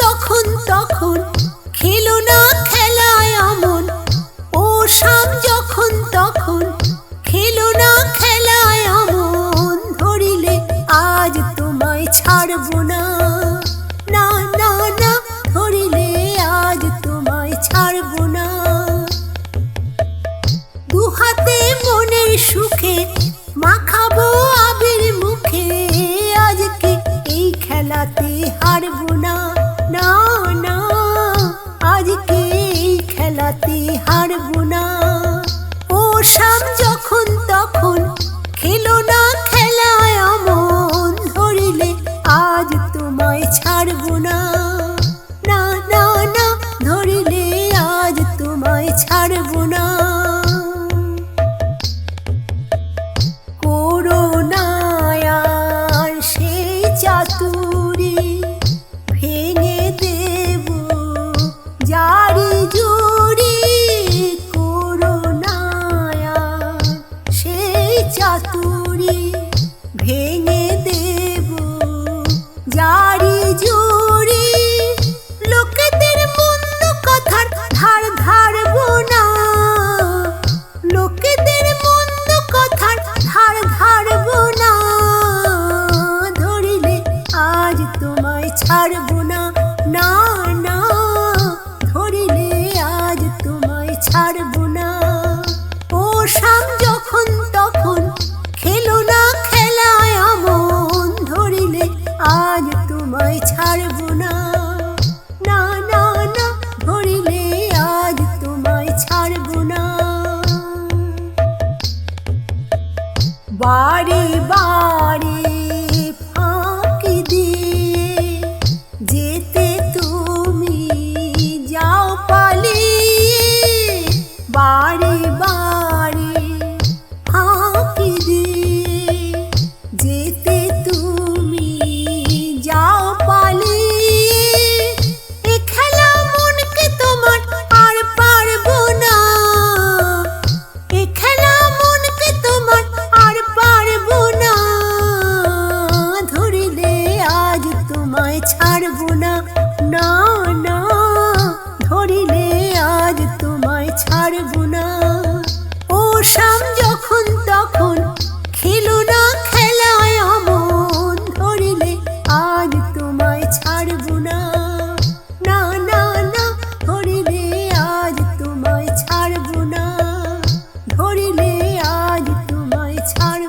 যখন তখন খেলো না খেলায় অমন। ও শাম যখন তখন খেলো না খেলায় অমন। ধরিলে আজ তোমায় ছাড়বো না। না না না, ধরিলে আজ তোমায় ছাড়বো না। দুহাতে মনের সুখে মাখাবো ছাড়বো না। করোনায়ার সেই চাতুরি ভেঙে দেব জারি জুড়ি করোনায়ার সেই চাতুরি ভেঙে দেব জারি আজ তোমায় ছাড়ব না। না না না, ধরিলে আজ তোমায় ছাড়ব না। বাড়ি বাড়ি ফাঁকি দিয়ে যেতে তুমি না না, ধরিলে আজ তোমায় ছাড়বো না। ও শাম যখন তখন খেলো না খেলায় অমন, ধরিলে আজ তোমায় ছাড়বো না। ধরিলে আজ তোমায় ধরিলে আজ তোমায় ছাড়বো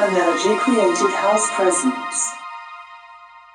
Energy Creative House presents